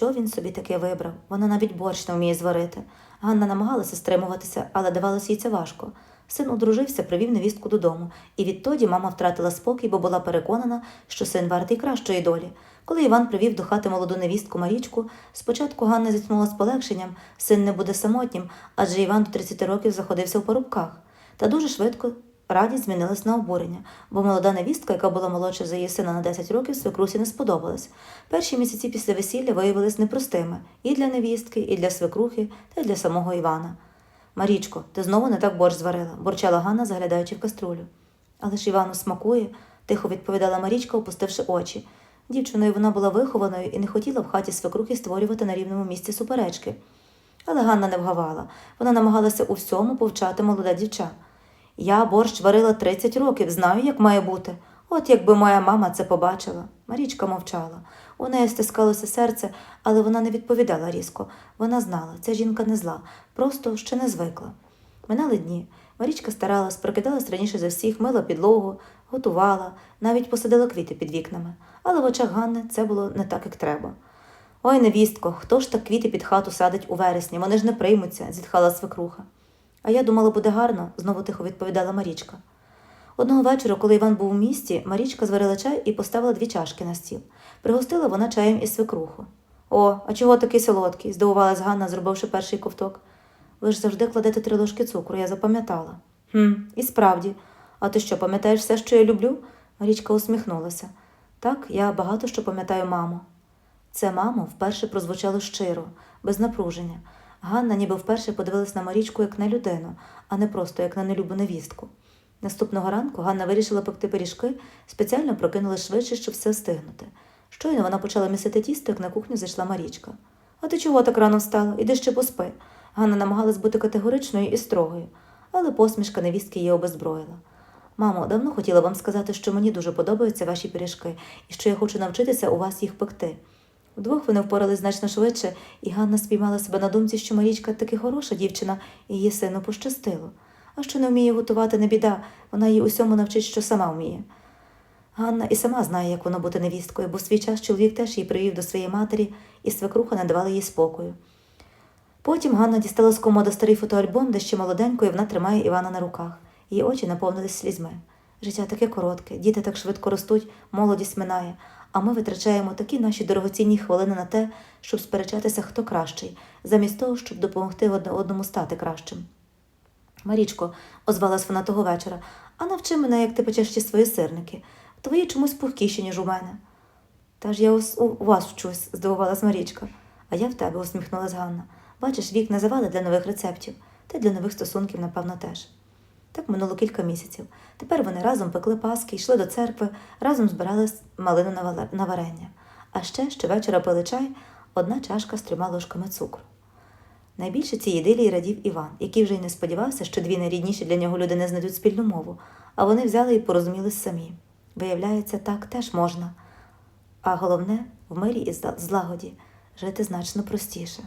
Що він собі таке вибрав? Вона навіть борщ не вміє зварити. Ганна намагалася стримуватися, але давалося їй це важко. Син одружився, привів невістку додому, і відтоді мама втратила спокій, бо була переконана, що син вартий кращої долі. Коли Іван привів до хати молоду невістку Марічку, спочатку Ганна зітхнула з полегшенням, син не буде самотнім, адже Іван до 30 років заходився в порубках. Та дуже швидко радість змінилась на обурення, бо молода невістка, яка була молодша за її сина на 10 років, свекрусі не сподобалась. Перші місяці після весілля виявились непростими і для невістки, і для свекрухи, та й для самого Івана. Марічко, ти знову не так борщ зварила, бурчала Ганна, заглядаючи в каструлю. Але ж Івану смакує, тихо відповідала Марічка, опустивши очі. Дівчиною вона була вихованою і не хотіла в хаті свекрухи створювати на рівному місці суперечки. Але Ганна не вгавала. Вона намагалася у всьому повчати молоде дівча. Я борщ варила 30 років, знаю, як має бути. От якби моя мама це побачила. Марічка мовчала. У неї стискалося серце, але вона не відповідала різко. Вона знала, ця жінка не зла, просто ще не звикла. Минали дні. Марічка старалась, прокидалась раніше за всіх, мила підлогу, готувала, навіть посадила квіти під вікнами. Але в очах Ганни це було не так, як треба. Ой, невістко, хто ж так квіти під хату садить у вересні? Вони ж не приймуться, зітхала свекруха. А я думала, буде гарно, знову тихо відповідала Марічка. Одного вечора, коли Іван був у місті, Марічка зварила чай і поставила дві чашки на стіл. Пригостила вона чаєм із свекруху. О, а чого такий солодкий? здивувалась Ганна, зробивши перший ковток. Ви ж завжди кладете три ложки цукру, я запам'ятала. Хм, і справді. А ти що, пам'ятаєш все, що я люблю? Марічка усміхнулася. Так, я багато що пам'ятаю маму. Це мамо вперше прозвучало щиро, без напруження. Ганна ніби вперше подивилась на Марічку як на людину, а не просто як на нелюбу невістку. Наступного ранку Ганна вирішила пекти пиріжки, спеціально прокинулась швидше, щоб все встигнути. Щойно вона почала місити тісто, як на кухню зайшла Марічка. А ти чого так рано встала? Іди ще поспи. Ганна намагалась бути категоричною і строгою, але посмішка невістки її обезброїла. Мамо, давно хотіла вам сказати, що мені дуже подобаються ваші пиріжки і що я хочу навчитися у вас їх пекти. Вдвох вони впорались значно швидше, і Ганна спіймала себе на думці, що Марічка таки хороша дівчина, і її сину пощастило. А що не вміє готувати, не біда, вона її усьому навчить, що сама вміє. Ганна і сама знає, як воно бути невісткою, бо в свій час чоловік теж її привів до своєї матері, і свекруха не давала їй спокою. Потім Ганна дістала з комода старий фотоальбом, де ще молоденькою вона тримає Івана на руках. Її очі наповнились слізьми. Життя таке коротке, діти так швидко ростуть, молодість минає, а ми витрачаємо такі наші дорогоцінні хвилини на те, щоб сперечатися, хто кращий, замість того, щоб допомогти одне одному стати кращим. Марічко, озвалась вона того вечора, а навчи мене, як ти печеш ті свої сирники. Твої чомусь пухкіші, ніж у мене. Та ж я у вас вчусь, здивувалась Марічка. А я в тебе, усміхнулась Ганна. Бачиш, вік не завали для нових рецептів, та й для нових стосунків, напевно, теж. Так минуло кілька місяців. Тепер вони разом пекли паски, йшли до церкви, разом збирали малину на варення. А ще щовечора пили чай, одна чашка з трьома ложками цукру. Найбільше цій ідилії радів Іван, який вже й не сподівався, що дві найрідніші для нього люди не знайдуть спільну мову, а вони взяли і порозумілись самі. Виявляється, так теж можна. А головне, в мирі і злагоді жити значно простіше.